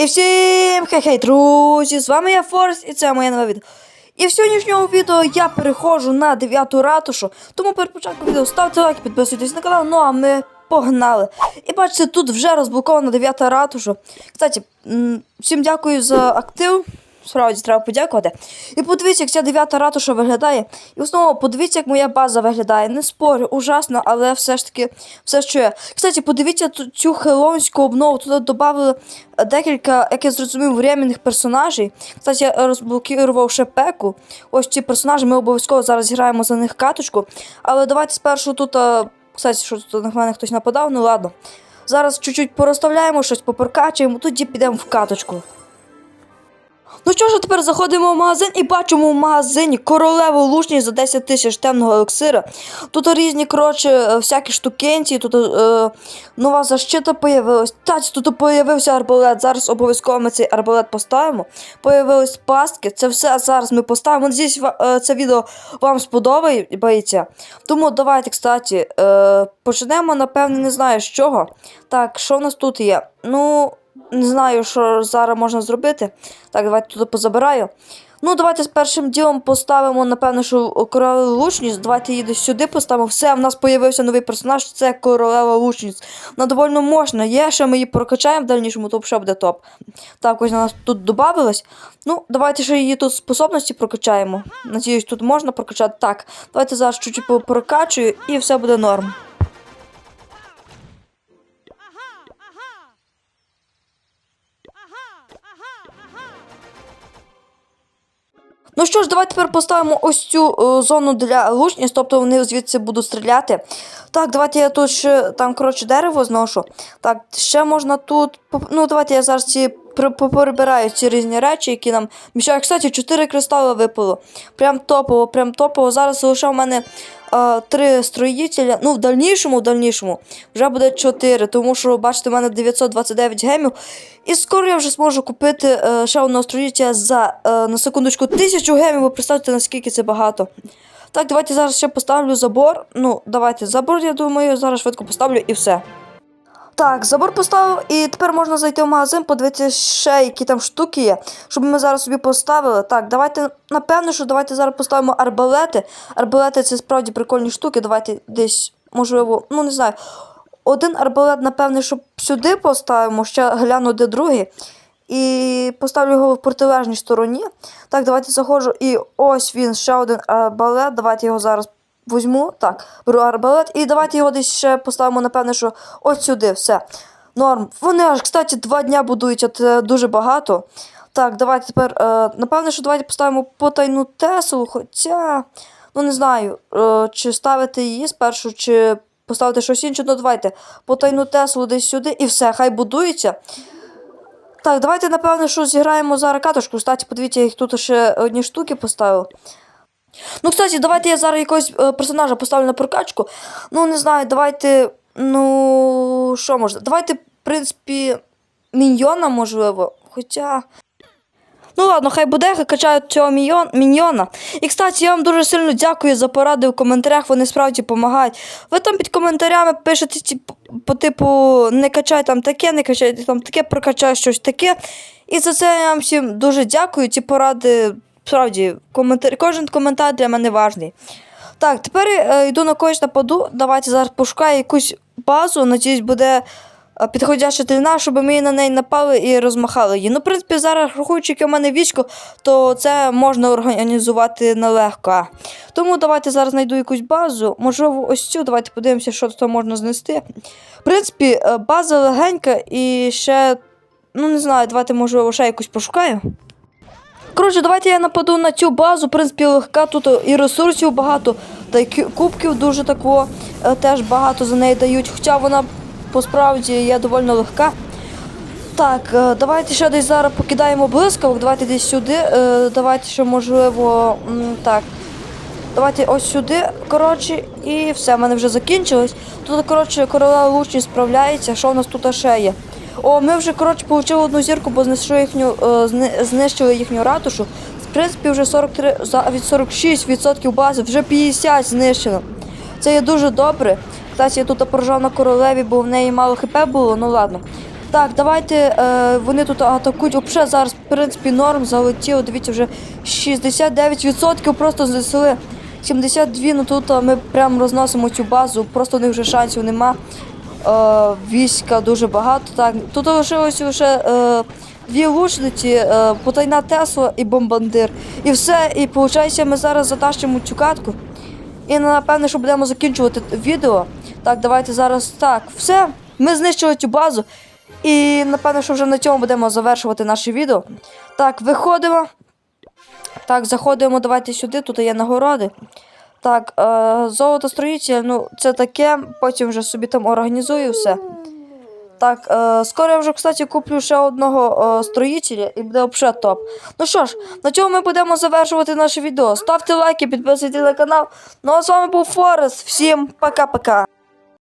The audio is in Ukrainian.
І всім хей-хей, друзі! З вами я Форест і це моє нове відео. І в сьогоднішньому відео я переходжу на 9 ратушу, тому перед початком відео ставте лайк, підписуйтесь на канал, ну а ми погнали. І бачите, тут вже розблокована 9 ратуша. Кстати, всім дякую за актив. Справді треба подякувати. І подивіться, як ця дев'ята ратуша виглядає. І основному подивіться, як моя база виглядає. Не спорю, ужасно, але все ж таки все що є. Кстати, подивіться цю хеллоуінську обнову. Туди додали декілька, як я зрозумів, временних персонажей. Кстати, я розблокував ще пеку. Ось ці персонажі, ми обов'язково зараз граємо за них каточку. Але давайте спершу тут. Кстати, що тут на мене хтось нападав, ну ладно. Зараз чуть-чуть порозставляємо, щось поперкачуємо, тоді підемо в каточку. Ну що ж, тепер заходимо в магазин і бачимо в магазині королеву лучність за 10 тисяч темного елексира. Тут різні, коротше, е, всякі штукенці, тут е, нова защита появилась. Тач, тут появився арбалет. Зараз обов'язково ми цей арбалет поставимо. Появились пастки. Це все зараз ми поставимо. Надіюсь, е, це відео вам сподобається. Тому давайте, кстати, е, почнемо, напевне, не знаю з чого. Так, що в нас тут є? Ну. Не знаю, що зараз можна зробити. Так, давайте тут позабираю. Ну, давайте з першим ділом поставимо, напевно, що королеву лучність. Давайте її сюди поставимо. Все, в нас з'явився новий персонаж, це королева лучність. Вона доволі можна. Є, ще ми її прокачаємо в дальнішому, то ще буде топ. Так, ось нас тут додавалось. Ну, давайте ще її тут способності прокачаємо. Надіюсь, тут можна прокачати. Так, давайте зараз чуть-чуть прокачую і все буде норм. Ну що ж, давайте тепер поставимо ось цю о, зону для лучниць, тобто вони звідси будуть стріляти. Так, давайте я тут ще там, коротше, дерево зношу. Так, ще можна тут. Ну, давайте я зараз ці ці різні речі, які нам мішають. Кстати, 4 кристали випало. Прям топово, прям топово. Зараз лише в мене е, три строїтеля. Ну, в дальнішому, в дальнішому вже буде 4, тому що, бачите, в мене 929 гемів. І скоро я вже зможу купити е, ще одного строїтеля за е, на секундочку 1000 гемів. Ви представте, наскільки це багато. Так, давайте зараз ще поставлю забор. Ну, давайте забор, я думаю, зараз швидко поставлю і все. Так, забор поставив, і тепер можна зайти в магазин, подивитися ще, які там штуки є, щоб ми зараз собі поставили. Так, давайте, напевно, що давайте зараз поставимо арбалети. Арбалети це справді прикольні штуки. Давайте десь, можливо, ну не знаю. Один арбалет, напевне, щоб сюди поставимо, ще гляну, де другий. І поставлю його в протилежній стороні. Так, давайте заходжу. І ось він, ще один арбалет. Давайте його зараз візьму. Так, беру арбалет. І давайте його десь ще поставимо, напевне, що ось сюди. Все. Норм. Вони аж, кстати, два дня будуються, це дуже багато. Так, давайте тепер. Е, напевне, що давайте поставимо потайну Теслу, хоча. Ну, не знаю, е, чи ставити її спершу, чи поставити щось інше. Ну, давайте потайну Теслу десь сюди і все, хай будується. Так, давайте, напевно, що зіграємо зараз катушку. Кстати, подивіться, я їх тут ще одні штуки поставив. Ну, кстати, давайте я зараз якогось е, персонажа поставлю на прокачку. Ну, не знаю, давайте. Ну, що можна? Давайте, в принципі, міньйона, можливо. Хоча. Ну ладно, хай буде, хай качають цього міньйон, міньйона. І, кстати, я вам дуже сильно дякую за поради в коментарях, вони справді допомагають. Ви там під коментарями пишете, по типу, не качай там таке, не качай там таке, прокачай щось таке. І за це я вам всім дуже дякую. Ці поради, справді, коментар... кожен коментар для мене важний. Так, тепер е, йду на когось нападу. Давайте зараз пошукаю якусь базу. Надіюсь, буде е, підходяща длина, щоб ми на неї напали і розмахали її. Ну, в принципі, зараз, рахуючи, яке в мене військо, то це можна організувати нелегко. Тому давайте зараз знайду якусь базу. Можливо, ось цю. Давайте подивимося, що тут можна знести. В принципі, е, база легенька і ще. Ну, не знаю, давайте, можливо, ще якусь пошукаю. Коротше, давайте я нападу на цю базу. В принципі, легка тут і ресурсів багато, та й кубків дуже такого е, теж багато за неї дають. Хоча вона по справді є доволі легка. Так, е, давайте ще десь зараз покидаємо блискавок, давайте десь сюди. е, Давайте ще можливо. Так. Давайте ось сюди, коротше, і все, в мене вже закінчилось. Тут, коротше, королева лучність справляється. Що в нас тут ще є? О, ми вже, коротше, отримали одну зірку, бо знищили їхню, е, знищили їхню ратушу. В принципі, вже 43, за- від 46% бази, вже 50 знищено. Це є дуже добре. Кстати, я тут поражав на королеві, бо в неї мало хп було, ну ладно. Так, давайте е, вони тут атакують. Взагалі зараз, в принципі, норм залетіло. Дивіться, вже 69% просто знесли. 72, ну тут ми прям розносимо цю базу, просто у них вже шансів нема. Е, війська дуже багато. Так, тут лишилось лише е, дві лучниці, е, потайна Тесла і бомбандир. І все, і виходить, ми зараз затащимо цю катку. І напевне, що будемо закінчувати відео. Так, давайте зараз так. Все, ми знищили цю базу. І напевно, що вже на цьому будемо завершувати наше відео. Так, виходимо. Так, заходимо, давайте сюди, тут є нагороди. Так, е, золотостроїтель, ну це таке, потім вже собі там організую все. Так, е, скоро я вже, кстати, куплю ще одного е, строїтеля і буде взагалі топ. Ну що ж, на цьому ми будемо завершувати наше відео. Ставте лайки, підписуйтесь на канал. Ну а з вами був Форест. Всім пока-пока.